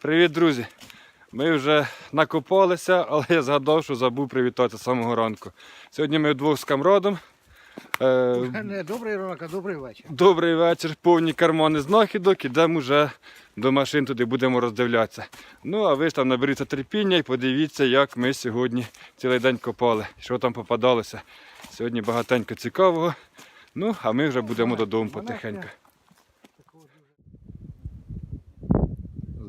Привіт, друзі! Ми вже накопалися, але я згадав, що забув привітати з самого ранку. Сьогодні ми вдвох з камрадом. Е, добрий ранок, а добрий вечір. добрий вечір, повні кармани знахідок, ідемо вже до машин туди будемо роздивлятися. Ну, а ви ж там наберіться терпіння і подивіться, як ми сьогодні цілий день копали, що там попадалося. Сьогодні багатенько цікавого. Ну, а ми вже будемо додому потихеньку.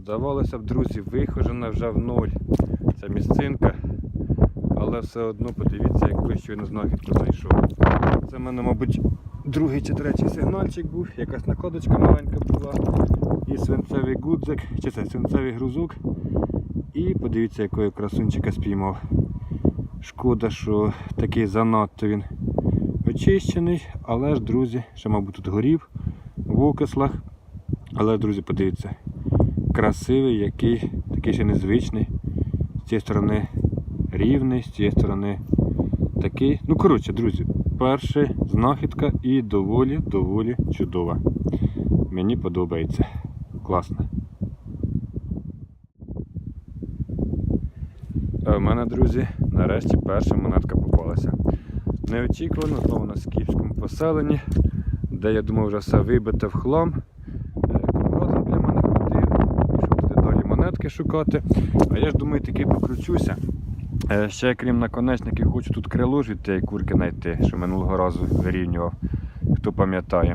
Здавалося б, друзі, вихожена вже в нуль. Ця місцинка. Але все одно подивіться, яку щойно знахідку знайшов. Це в мене, мабуть, другий чи третій сигнальчик був, якась накладочка маленька була. І свинцевий гудзик, чи це свинцевий грузок. І подивіться, якого красунчика спіймав. Шкода, що такий занадто він очищений, але ж, друзі, ще, мабуть, тут горів в окислах. Але, друзі, подивіться, красивий, який, такий ще незвичний. З цієї сторони рівний, з цієї сторони такий. Ну, коротше, друзі, перша знахідка і доволі, доволі чудова. Мені подобається. Класно. А в мене, друзі, нарешті перша монетка попалася. Неочікувано, знову на скіфському поселенні, де я думав вже все вибите в хлам. Е, Комрадом для мене ходив, пішов туди монетки шукати. А я ж думаю, таки покручуся. Е, Ще крім наконечників, хочу тут крило від тієї курки знайти, що минулого разу вирівнював, хто пам'ятає.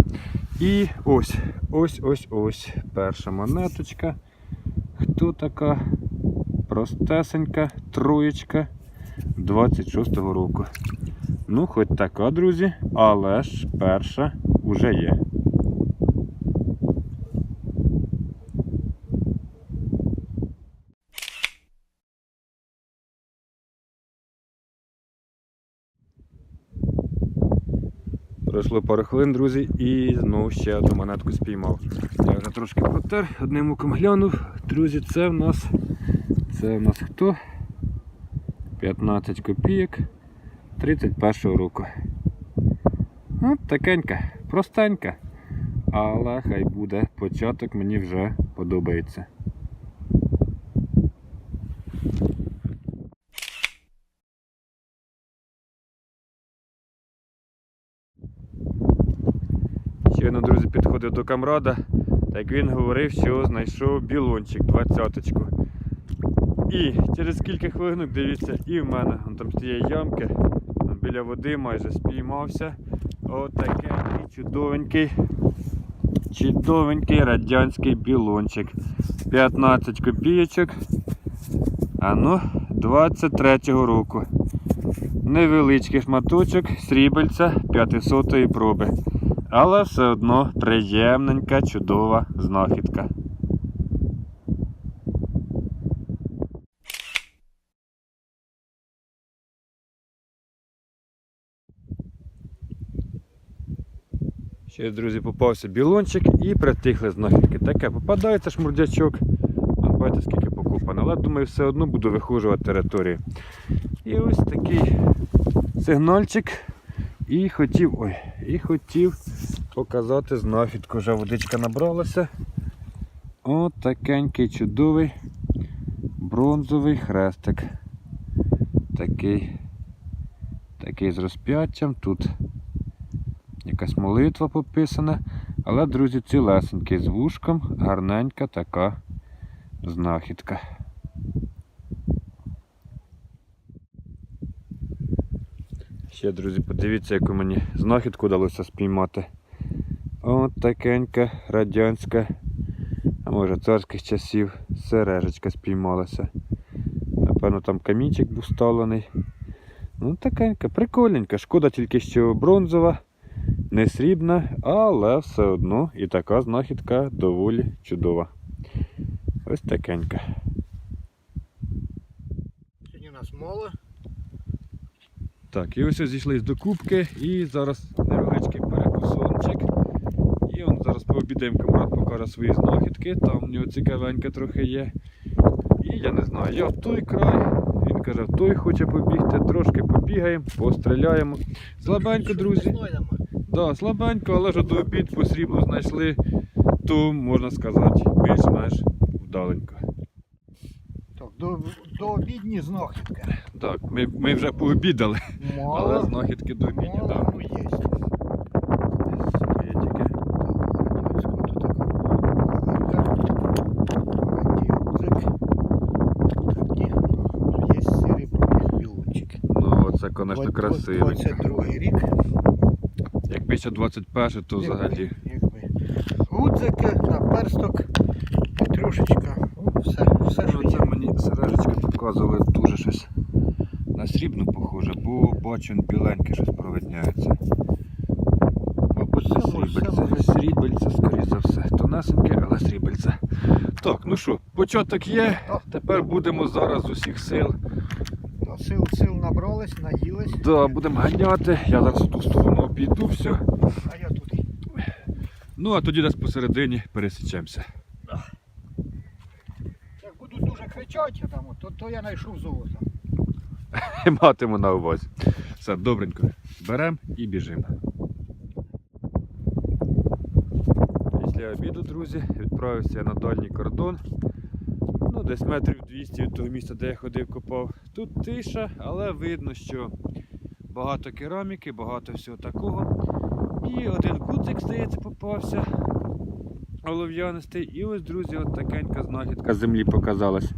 І ось, ось, ось, перша монеточка. Хто така? Простесенька, троєчка 26-го року. Ну, хоч така, друзі, але ж перша уже є. Пройшло пару хвилин, друзі, і знову ще одну монетку спіймав. Я вже трошки протер, одним оком глянув. Друзі, це в нас. Це в нас хто? 15 копійок 31 року. От такенька, простенька. Але хай буде початок, мені вже подобається. Щойно, друзі, підходив до камрада, так він говорив, що знайшов білончик, двадцяточку. І через кілька хвилин, дивіться, і в мене он там з тієї ямки, біля води майже спіймався. Отакий чудовенький, чудовенький радянський білончик. 15 копійочок. А ну, 23-го року. Невеличкий шматочок срібельця 500 проби. Але все одно приємненька, чудова знахідка. Ще, друзі, попався білончик і притихли знахідки. Таке попадається шмурдячок. Бачите, скільки покупано. Але думаю, все одно буду вихожувати територію. І ось такий сигнальчик. І хотів, ой, і хотів показати знахідку. Вже водичка набралася. От такенький чудовий бронзовий хрестик. Такий, такий з розп'яттям. Тут якась молитва пописана. Але, друзі, цілесенький з вушком, гарненька така знахідка. Ще, друзі, подивіться, яку мені знахідку вдалося спіймати. От такенька радянська, а може царських часів сережечка спіймалася. Напевно, там камінчик був ставлений. Ну, такенька, прикольненька. Шкода тільки, що бронзова, не срібна, але все одно і така знахідка доволі чудова. Ось такенька. Сьогодні у нас мало. Так, і ось зійшлись до кубки і зараз невеличкий перекусончик. І он зараз пообідаємо, камрад покаже свої знахідки, там в нього цікавеньке трохи є. І я не знаю, я в той край, він каже, в той хоче побігти, трошки побігаємо, постріляємо. Слабенько, друзі. Да, слабенько, але ж до обід по сріблу знайшли, то можна сказати, більш-менш вдаленько. до, до обідні знахідки. Так, ми, ми вже пообідали, але Мало. знахідки до обідні, Мало, так. ну є. Гудзик. Такі, є серебряні білочки. Ну, оце, звісно, красиво. 22 рік. Якби ще 21, то взагалі. Гудзики, наперсток, петрушечка. Ну, Все, все що Ну, це є. мені сережечки показували дуже щось на срібну похоже, бо бачу біленьке щось провидняється. Мабуть, це срібельце. Срібельце, скоріше за все. Тонесеньке, але срібельце. Так, ну що, початок є. Тепер будемо зараз з усіх сил. Сил, сил набрались, наїлись. Да, будемо ганяти. Я зараз в ту сторону обійду все. А я тут. Ну а тоді десь посередині пересічемося. Як кричати, там, то, то я знайшов золото. Матиму на увазі. Все, добренько. Беремо і біжимо. Після обіду, друзі, відправився я на дальній кордон. Ну, десь метрів 200 від того місця, де я ходив, копав. Тут тиша, але видно, що багато кераміки, багато всього такого. І один гудзик, здається, попався. Олов'янистий. І ось, друзі, от такенька знахідка землі показалась.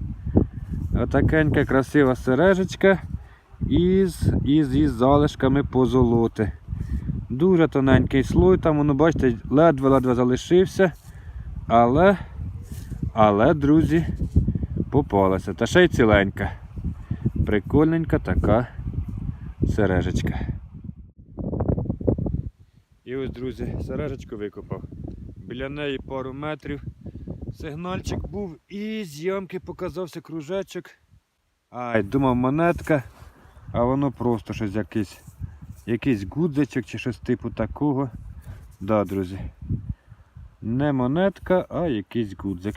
Отакенька красива сережечка із, із, із залишками позолоти. Дуже тоненький слой, там воно, бачите, ледве-ледве залишився. Але, але, друзі, попалася. Та ще й ціленька. Прикольненька така сережечка. І ось, друзі, сережечку викопав. Біля неї пару метрів. Сигнальчик був і з ямки показався кружечок. Ай, думав монетка, а воно просто щось якийсь, якийсь гудзичок чи щось типу такого. Да, друзі. Не монетка, а якийсь гудзик.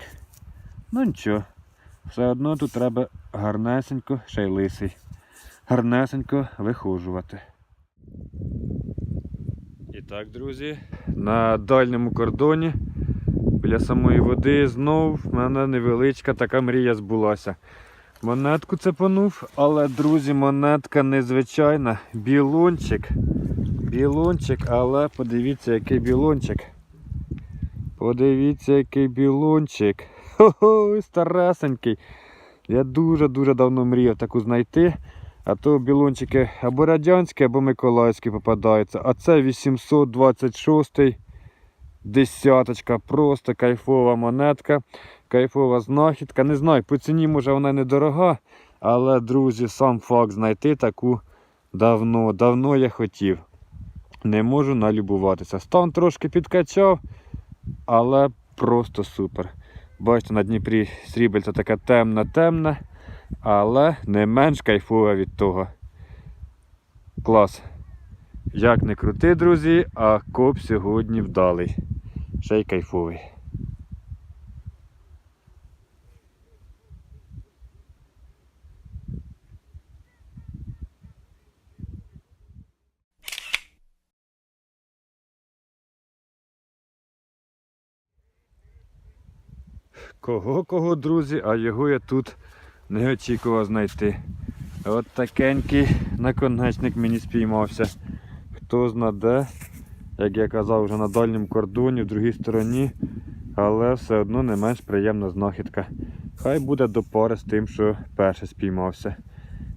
Ну нічого. Все одно тут треба гарнесенько, ще й лисий. Гарнесенько вихожувати. І так, друзі, на дальньому кордоні біля самої води знов в мене невеличка така мрія збулася. Монетку цепанув, але, друзі, монетка незвичайна. Білончик. Білончик, але подивіться, який білончик. Подивіться, який білончик. Хо-хо, старесенький. Я дуже-дуже давно мріяв таку знайти. А то білончики або радянські, або миколаївські попадаються. А це 826 десяточка. Просто кайфова монетка, кайфова знахідка. Не знаю, по ціні може вона недорога, але, друзі, сам факт знайти таку давно, давно я хотів. Не можу налюбуватися. Стан трошки підкачав, але просто супер. Бачите, на Дніпрі срібельце така темна-темна, але не менш кайфова від того. Клас. Як не крути, друзі, а коп сьогодні вдалий. Ще й кайфовий. Кого кого, друзі, а його я тут не очікував знайти. От такенький наконечник мені спіймався. Хто знаде, як я казав, вже на дальньому кордоні, в другій стороні, але все одно не менш приємна знахідка. Хай буде до пари з тим, що перший спіймався.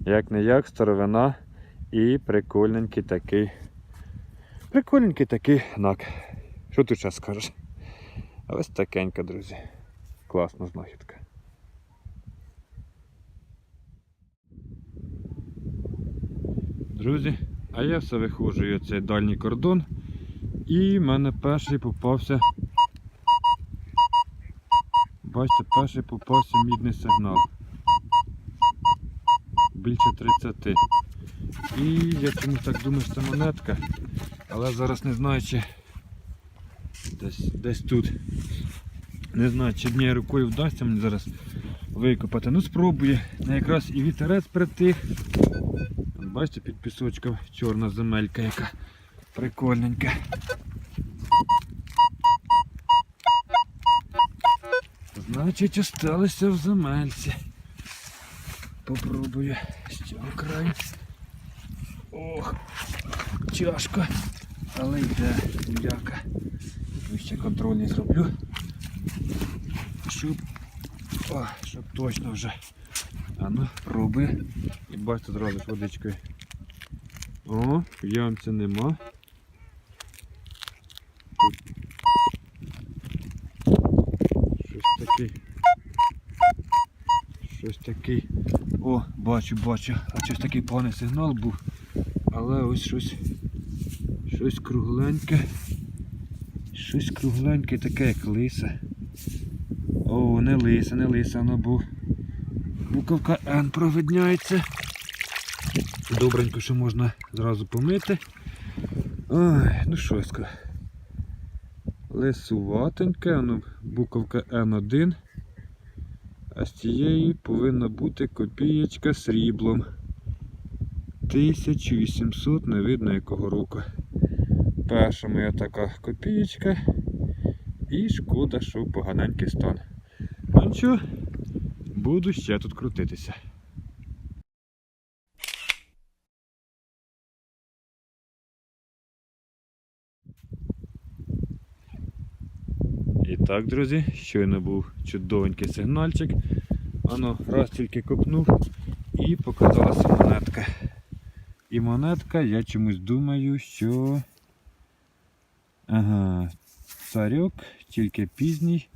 Як не як, старовина і прикольненький такий. Прикольненький такий нак. Що ти ще скажеш? Ось такенька, друзі. Класна знахідка. Друзі, а я все виходжу цей дальній кордон. І в мене перший попався. Бачите, перший попався мідний сигнал. Більше 30. І я чомусь так думаю, що це монетка. Але зараз не знаю, чи десь, десь тут. Не знаю, чи однією рукою вдасться мені зараз викопати. Ну спробую. Якраз і вітерець притих. Бачите, під пісочком чорна земелька яка прикольненька. Значить, осталися в земельці. Попробую з цього краю. Ох, тяжко, але йде м'яка. Ще контрольний зроблю. Щоб, о, щоб точно вже. А ну, пробуй. І бачите, зразу ж водичкою. О, в ямці нема. Щось таке. Щось такий. О, бачу, бачу. А щось такий поганий сигнал був. Але ось щось. Щось кругленьке. Щось кругленьке, таке як лиса. О, не лиса, не лиса, воно був. Буковка Н провидняється. Добренько, що можна зразу помити. Ой, ну що я скажу. Лисуватеньке, воно буковка Н1. А з цієї повинна бути копієчка сріблом. 1800, не видно якого року. Перша моя така копієчка. І шкода, що поганенький стан. Ну нічого, буду ще тут крутитися. І так, друзі, щойно був чудовенький сигнальчик. Ано раз тільки копнув і показалася монетка. І монетка, я чомусь думаю, що. Ага, царьок, тільки пізній.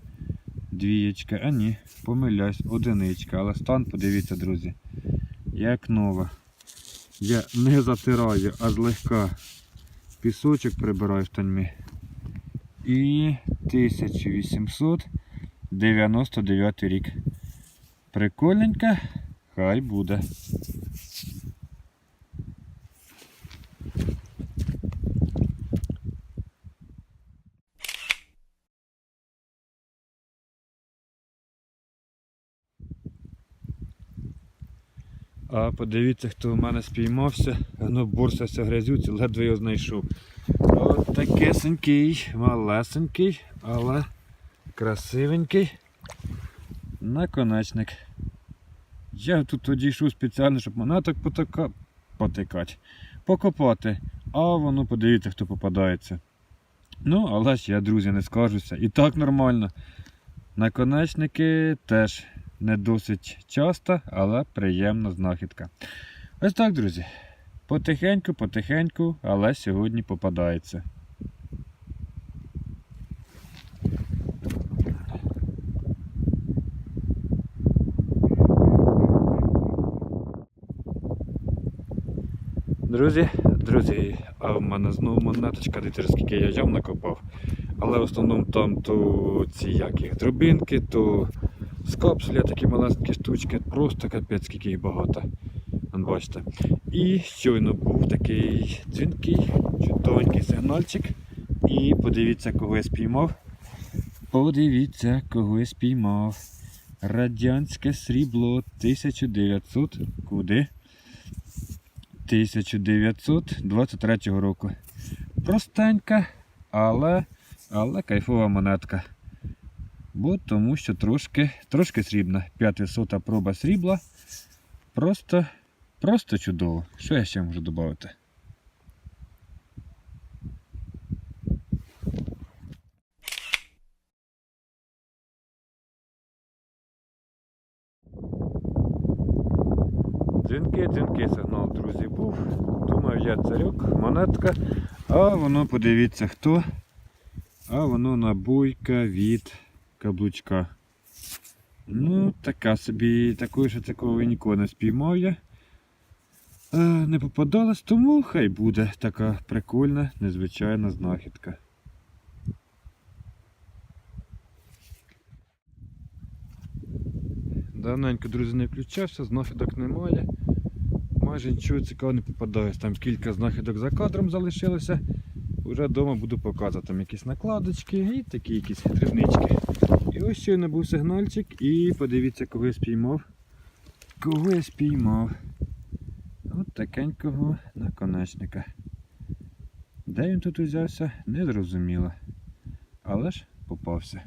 Двієчка, а ні, помиляюсь, одиничка. Але стан, подивіться, друзі, як нова. Я не затираю, а злегка пісочок прибираю штаньми. І 1899 рік. Прикольненька, хай буде. А подивіться, хто в мене спіймався, ну борсався грязюці, ледве його знайшов. От такесенький, малесенький, але красивенький наконечник. Я тут одійшов спеціально, щоб монеток потика... потикати, покопати, а воно подивіться, хто попадається. Ну, але ж я, друзі, не скажуся. І так нормально. Наконечники теж не досить часто, але приємна знахідка. Ось так, друзі. Потихеньку, потихеньку, але сьогодні попадається. Друзі, друзі, а в мене знову монеточка, дивіться, скільки я ям накопав. Але в основному там то ці як дробинки, то з капсуля такі малесенькі штучки, просто капець, скільки їх багато. Бачите. І щойно був такий дзвінкий, чудовенький сигнальчик. І подивіться, кого я спіймав. Подивіться, кого я спіймав. Радянське срібло 1900. Куди? 1923 року. Простенька, але, але кайфова монетка. Бо тому що трошки, трошки срібна. 500 проба срібла. Просто, просто чудово. Що я ще можу додати? Дзвінки, дзвінки сигнал, друзі, був. Думав я царюк, монетка. А воно, подивіться хто. А воно набойка від каблучка. Ну, така собі, такої що такого ніколи не спіймав я. Е, не попадалась, тому хай буде така прикольна, незвичайна знахідка. Давненько, друзі, не включався, знахідок немає. Майже нічого цікавого не попадає. Там кілька знахідок за кадром залишилося. Уже вдома буду показувати там якісь накладочки і такі якісь дрібнички. І ось щойно був сигнальчик і подивіться, кого я спіймав. Кого я спіймав. От такенького наконечника. Де він тут узявся, не зрозуміло. Але ж попався.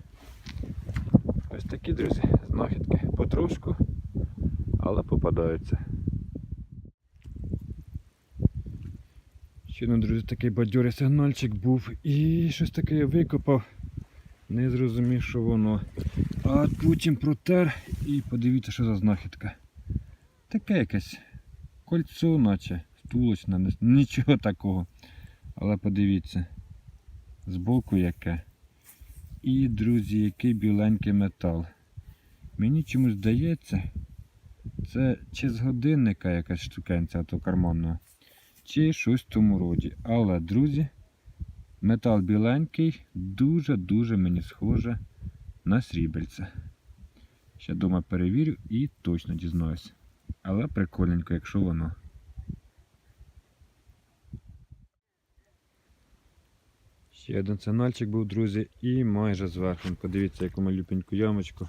Ось такі, друзі, знахідки потрошку. але попадаються. Ще один, друзі, такий бадьорий сигнальчик був і щось таке я викопав. Не зрозумів, що воно. А потім протер і подивіться, що за знахідка. Таке якесь кольцо, наче втулочне, нічого такого. Але подивіться, збоку яке. І, друзі, який біленький метал. Мені чомусь здається, це чи з годинника якась штукенця то карманного, чи щось в тому роді. Але, друзі, метал біленький, дуже-дуже мені схоже на срібельце. Ще дома перевірю і точно дізнаюсь. Але прикольненько, якщо воно. Ще один сигнальчик був, друзі, і майже зверху. Подивіться, яку малюпеньку ямочку.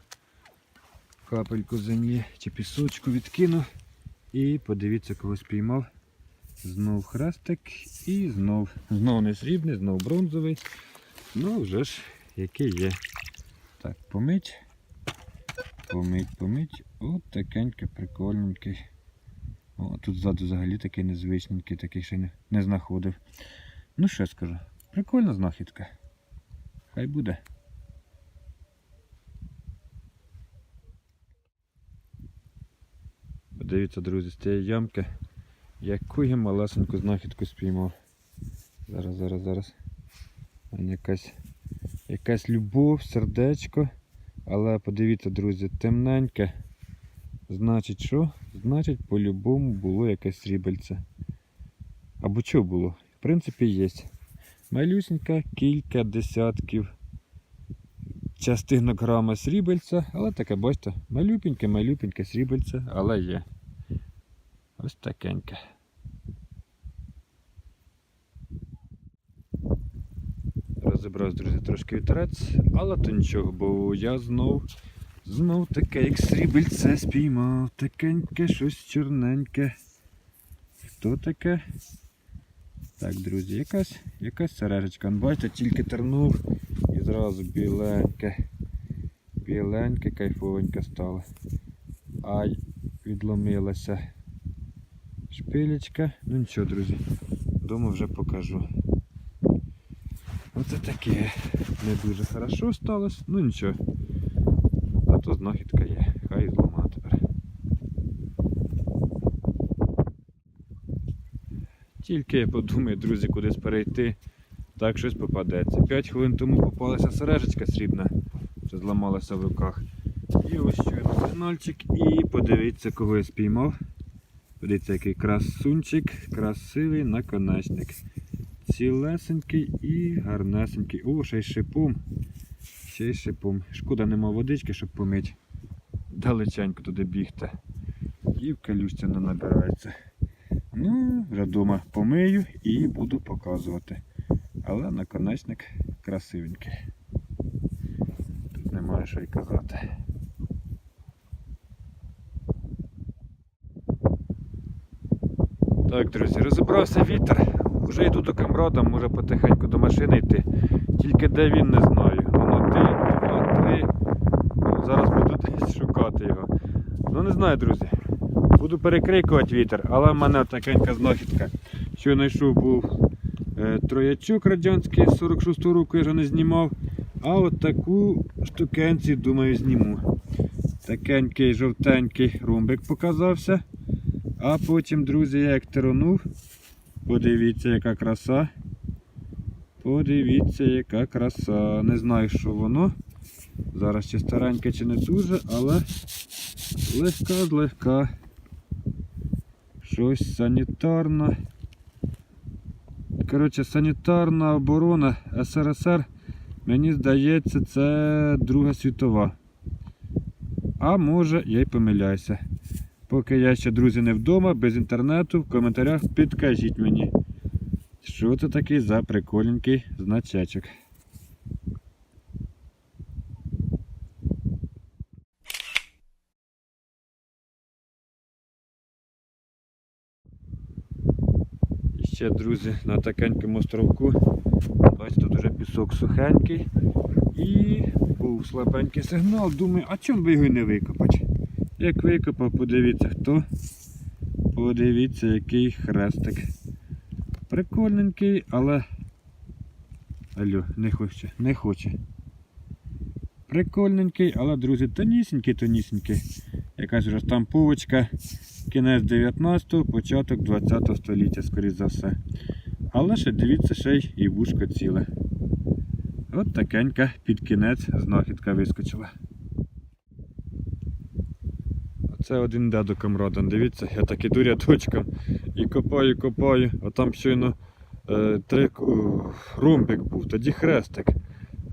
Капельку землі чи пісочку відкинув. І подивіться, кого спіймав. Знов хрестик і знов. Знов не срібний, знов бронзовий. Ну вже ж який є. Так, помить. Помить, помить. От такенький, прикольненький. О, тут ззаду взагалі такий незвичненький, такий ще не, не знаходив. Ну що скажу, прикольна знахідка. Хай буде. Подивіться, друзі, з цієї ямки, яку я малесеньку знахідку спіймав. Зараз, зараз, зараз. Якась, якась любов, сердечко. Але подивіться, друзі, темненьке. Значить що? Значить, по-любому було якесь срібельце. Або що було? В принципі, є. Малюсенька, кілька десятків частинок грама срібельця, але таке, бачите, малюпеньке срібельце, але є. Ось такеньке. Розібрався, друзі, трошки вітерець, але то нічого, бо я знов, знов таке, як срібельце спіймав, такеньке, щось чорненьке. Хто таке? Так, друзі, якась, якась сережечка. Бачите, тільки тернув і зразу біленьке. Біленьке, кайфовеньке стало. Ай, відломилася шпилечка. Ну нічого, друзі. Дома вже покажу. Оце таке не дуже хорошо сталося. Ну нічого. Зато знахідка є. Хай злома тепер. Тільки я подумаю, друзі, кудись перейти, так щось попадеться. 5 хвилин тому попалася сережечка срібна, що зламалася в руках. І ось один сигнальчик. І подивіться, кого я спіймав. Подивіться, який красунчик, красивий наконечник. Цілесенький і гарнесенький. О, ще й шипом. Ще й шипом. Шкода нема водички, щоб помити. Далеченько туди бігти. І в калюшці не набирається. Ну, вже вдома помию і буду показувати. Але наконечник красивенький. Тут немає що й казати. Так, друзі, розібрався вітер. Вже йду до камрада, може потихеньку до машини йти. Тільки де він не знаю. Воно один, два, три. Ну, Зараз буду десь шукати його. Ну не знаю, друзі. Буду перекрикувати вітер, але в мене такенька знахідка. Що знайшов був е, троячок радянський з 46 року, я вже не знімав. А от таку штукенцію, думаю, зніму. Такенький жовтенький ромбик показався. А потім, друзі, я як тиронув. Подивіться, яка краса. Подивіться, яка краса. Не знаю, що воно. Зараз чи стареньке, чи не дуже, але легка злегка. Щось санітарне. Коротше, санітарна оборона СРСР, мені здається, це Друга світова. А може, я й помиляюся. Поки я ще, друзі, не вдома, без інтернету, в коментарях підкажіть мені, що це такий за прикольненький значечок. Ще, друзі, на такенькому островку. Бачите, тут уже пісок сухенький. І був слабенький сигнал. Думаю, а чому би його не викопати? Як викопав, подивіться хто. Подивіться, який хрестик. Прикольненький, але. Алло, не хоче, не хоче. Прикольненький, але, друзі, тонісінький, тонісінький. Якась вже штамповочка. Кінець 19-го, початок 20-го століття, скоріш за все. Але ще дивіться, ще й і вушко ціле. От такенька під кінець знахідка вискочила. Оце один дедо камрадан. Дивіться, я так іду рядочком і копаю, копаю, а там щойно е, три, к- о, ромбик був, тоді хрестик.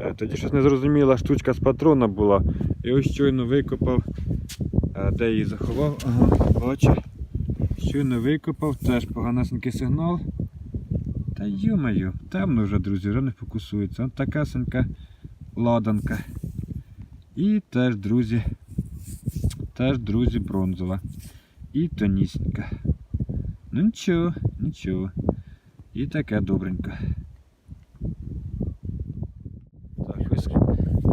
Е, тоді щось незрозуміла штучка з патрона була. І ось щойно викопав, е, де її заховав. Ага, бачу. Щойно викопав, теж поганесенький сигнал. Та йомаю, темно вже, друзі, вже не фокусується. От такасенька ладанка. І теж, друзі, теж, друзі, бронзова. І тонісінька. Ну нічого, нічого. І таке добренько. Так, ось.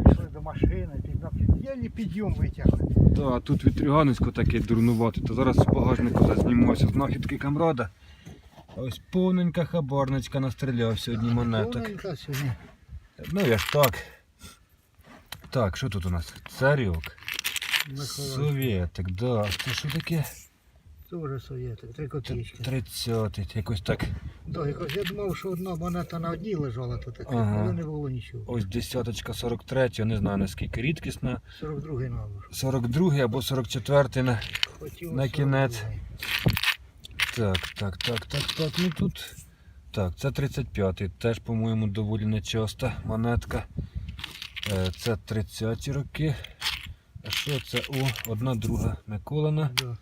Пішли до машини, під, на під, підйом витягли. Та, тут вітрюганисько таке дурнувате, то зараз з багажнику зазнімуся знахідки камрада. Ось повненька хабарничка настріляв сьогодні монеток. Повненька сьогодні. Ну як так. Так, що тут у нас? Царьок. Совєтик, да. Це що таке? Дуже совєтик, три копійки. 30 якось так. Да, якось я думав, що одна монета на одній лежала тут, таке, Ага. але не було нічого. Ось десяточка 43, не знаю наскільки рідкісна. 42-й набор. 42 або 44 на. Хотів На кінець. 42-й. Так, так, так, так, так. Ну тут. Так, це 35-й. Теж, по-моєму, доволі нечаста монетка. Е, Це 30-ті роки. А що це? О, одна друга Миколина. Да.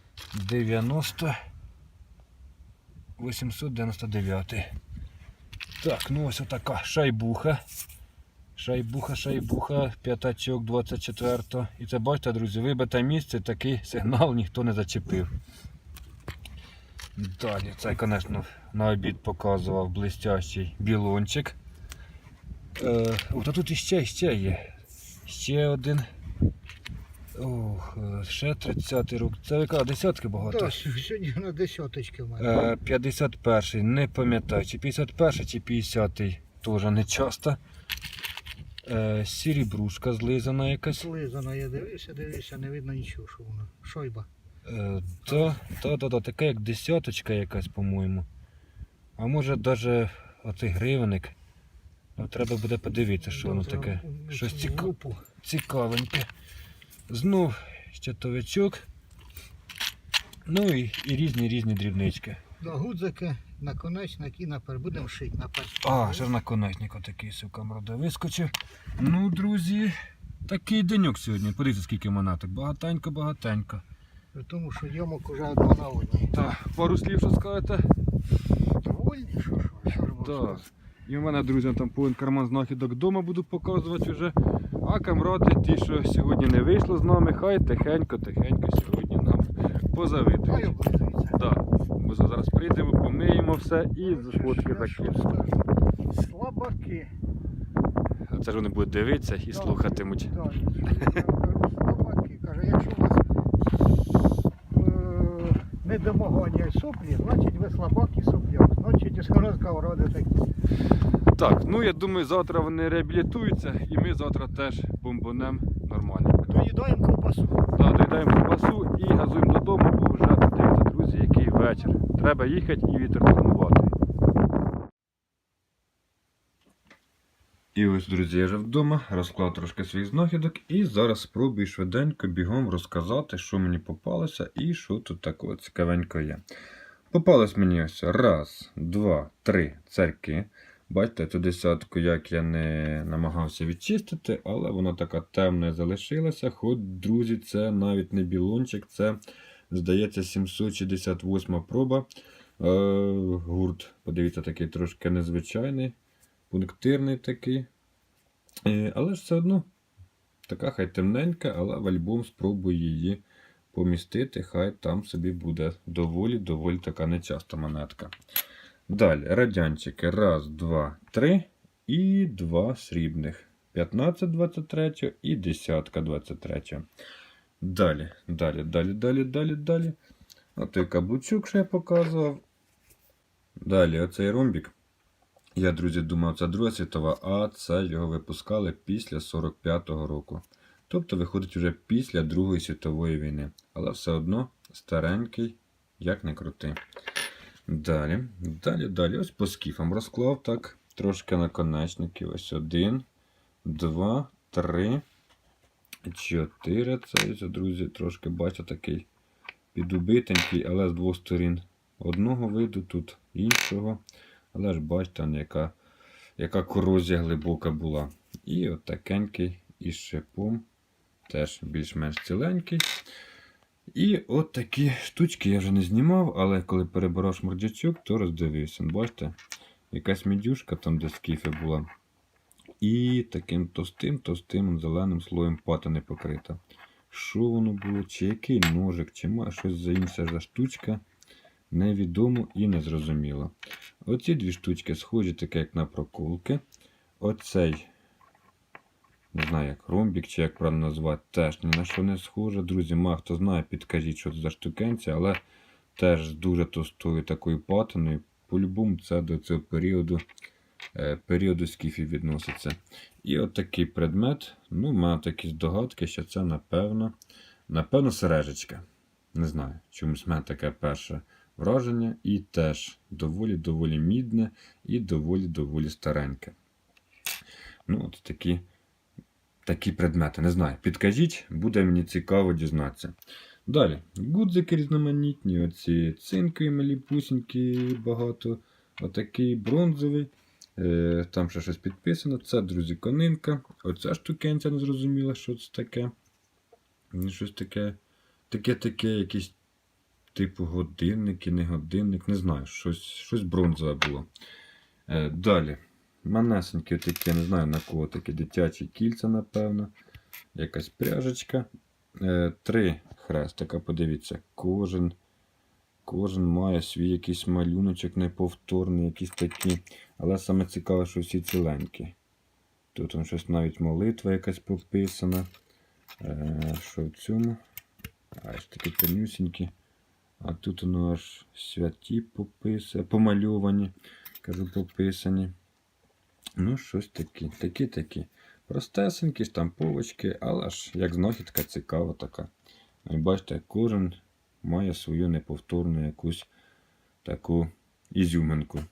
90 899. Так, ну ось отака шайбуха. Шайбуха, шайбуха, п'ятачок 24. І це бачите, друзі, вибите місце, такий сигнал ніхто не зачепив. Далі, це, звісно, на обід показував блистящий білончик. Е, о, тут іще, іще є. Ще один. Ох, ще 30 рук. Це яка десятки багато. Да, сьогодні на десяточки в мене. Е, 51-й, не пам'ятаю, чи 51-й, чи 50-й, теж не часто. Е, Сірібрушка злизана якась. Слизана, я дивився, дивився, не видно нічого, що воно. Шойба. Е, та, та, та, та, така як десяточка якась, по-моєму. А може навіть оцей гривенник. Ну, треба буде подивитися, що воно таке. Щось цю ціка... групу. цікавеньке. Знов щитовичок. Ну і, і різні різні дрібнички. Да, гудзики, наконечник і напер. Будемо шити на. А, ще ж наконечник отакий сукамрода вискочив. Ну, друзі, такий деньок сьогодні. Подивіться, скільки монеток. Багатенько, багатенько. При тому, що йомок уже одна на одній. Так, пару слів, що скажете? Довольні, що, що, Так. І в мене, друзі, там повен карман знахідок вдома буду показувати вже. А камроти ті, що сьогодні не вийшло з нами, хай тихенько, тихенько сьогодні нам Хай позавидують. Так, ми зараз прийдемо, помиємо все і з фотки закинемо. Слабаки. А це ж вони будуть дивитися і слухатимуть. Слабаки. Каже, якщо у вас е, суплі, значить ви слабак і сопляк. Значить, роду такі. Так, ну я думаю, завтра вони реабілітуються і ми завтра теж бомбонем нормально. Доїдаємо ковбасу. Да, доїдаємо ковбасу і газуємо додому, бо вже дивіться, друзі, який вечір. Треба їхати і вітер тормувати. І ось, друзі, я вже вдома, розклав трошки своїх знахідок і зараз спробую швиденько бігом розказати, що мені попалося і що тут такого цікавенького є. Попалось мені ось раз, два, три церкви. Бачите, цю десятку, як я не намагався відчистити, але вона така темна залишилася. Хоч, друзі, це навіть не білончик, це, здається, 768 проба. Е, гурт, подивіться, такий трошки незвичайний, пунктирний такий. Е, але ж все одно така хай темненька, але в альбом спробую її помістити. Хай там собі буде доволі, доволі така нечаста монетка. Далі радянчики. Раз, два, три і два срібних. 15 23 і десятка 23. Далі, далі, далі, далі, далі, далі. От той каблучок, що я показував. Далі, оцей ромбік. Я, друзі, думав, це Друга світова, а це його випускали після 45-го року. Тобто виходить вже після Другої світової війни. Але все одно старенький, як не крути. Далі, далі, далі. Ось по скіфам розклав так. Трошки наконечників. Ось один, два, три, чотири. Це, ось, друзі, трошки бачу такий підубитенький, але з двох сторін. Одного виду тут іншого. Але ж бачите, яка, яка корозія глибока була. І от такенький із шипом. Теж більш-менш ціленький. І от такі штучки я вже не знімав, але коли перебирав шмурдячок, то роздивився. Бачите, якась мідюшка там, де скіфи була. І таким товстим, товстим зеленим слоєм патини покрита. Що воно було, чи який ножик, чи має щось за інша штучка, невідомо і незрозуміло. Оці дві штучки схожі, таке як на проколки. Оцей, не знаю, як ромбік, чи як правильно назвати, теж ні на що не схоже. Друзі, ма хто знає, підкажіть, що це за штукенці, але теж з дуже товстою такою патиною. По-любому це до цього періоду, е, періоду скіфів відноситься. І от такий предмет. Ну, маю такі здогадки, що це, напевно, напевно, сережечка. Не знаю, чомусь мене таке перше враження. І теж доволі-доволі мідне і доволі-доволі стареньке. Ну, от такі, такі предмети. Не знаю. Підкажіть, буде мені цікаво дізнатися. Далі, гудзики різноманітні, оці цинкові малі пусінькі багато. Отакий бронзовий. Е, там ще щось підписано. Це, друзі, конинка. Оця штукенця не зрозуміла, що це таке. Щось таке, таке-таке, якийсь типу годинник і не годинник, не знаю, щось, щось бронзове було. Е, далі. Манесенькі такі, не знаю на кого такі дитячі кільця, напевно. Якась пряжечка. Е, три хрестика, подивіться, кожен. Кожен має свій якийсь малюночок неповторний, якісь такі. Але саме цікаве, що всі ціленькі. Тут там щось навіть молитва якась пописана. Е, що в цьому? А ж такі тонюсінькі. А тут воно аж святі пописані, помальовані, кажу, пописані. Ну, щось такі, такі-такі. Простесенькі, штамповочки, але ж як знахідка цікава така. І бачите, кожен має свою неповторну якусь таку ізюминку.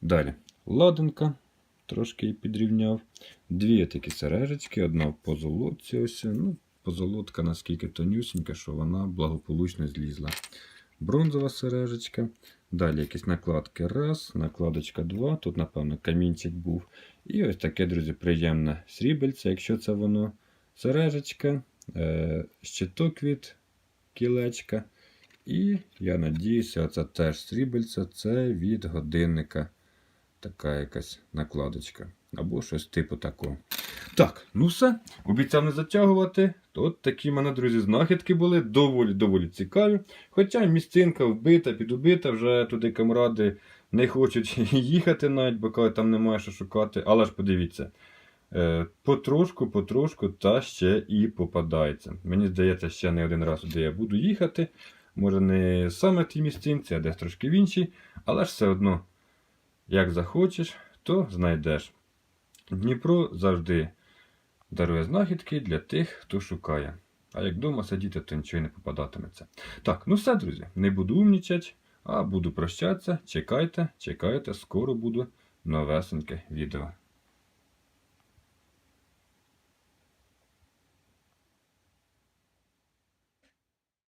Далі. Ладанка. Трошки її підрівняв. Дві такі сережечки, одна в позолотці. Ось, ну, позолотка наскільки тонюсенька, що вона благополучно злізла. Бронзова сережечка. Далі якісь накладки. Раз, накладочка два. Тут, напевно, камінчик був. І ось таке, друзі, приємне срібельце, якщо це воно. Сережечка, е, щиток від кілечка. І я надіюся, це теж срібельце, це від годинника. Така якась накладочка. Або щось типу такого. Так, ну все. Обіцяв не затягувати. От такі в мене, друзі, знахідки були. Доволі-доволі цікаві. Хоча місцинка вбита, підубита, вже туди камради не хочуть їхати навіть, бо коли там немає що шукати. Але ж подивіться. Е, потрошку, потрошку, та ще і попадається. Мені здається, ще не один раз, де я буду їхати. Може, не саме в тій місцинці, а десь трошки в іншій. Але ж все одно, як захочеш, то знайдеш. Дніпро завжди дарує знахідки для тих, хто шукає. А як вдома сидіти, то нічого не попадатиметься. Так, ну все, друзі, не буду умнічать, а буду прощатися. Чекайте, чекайте, скоро буде новесеньке відео.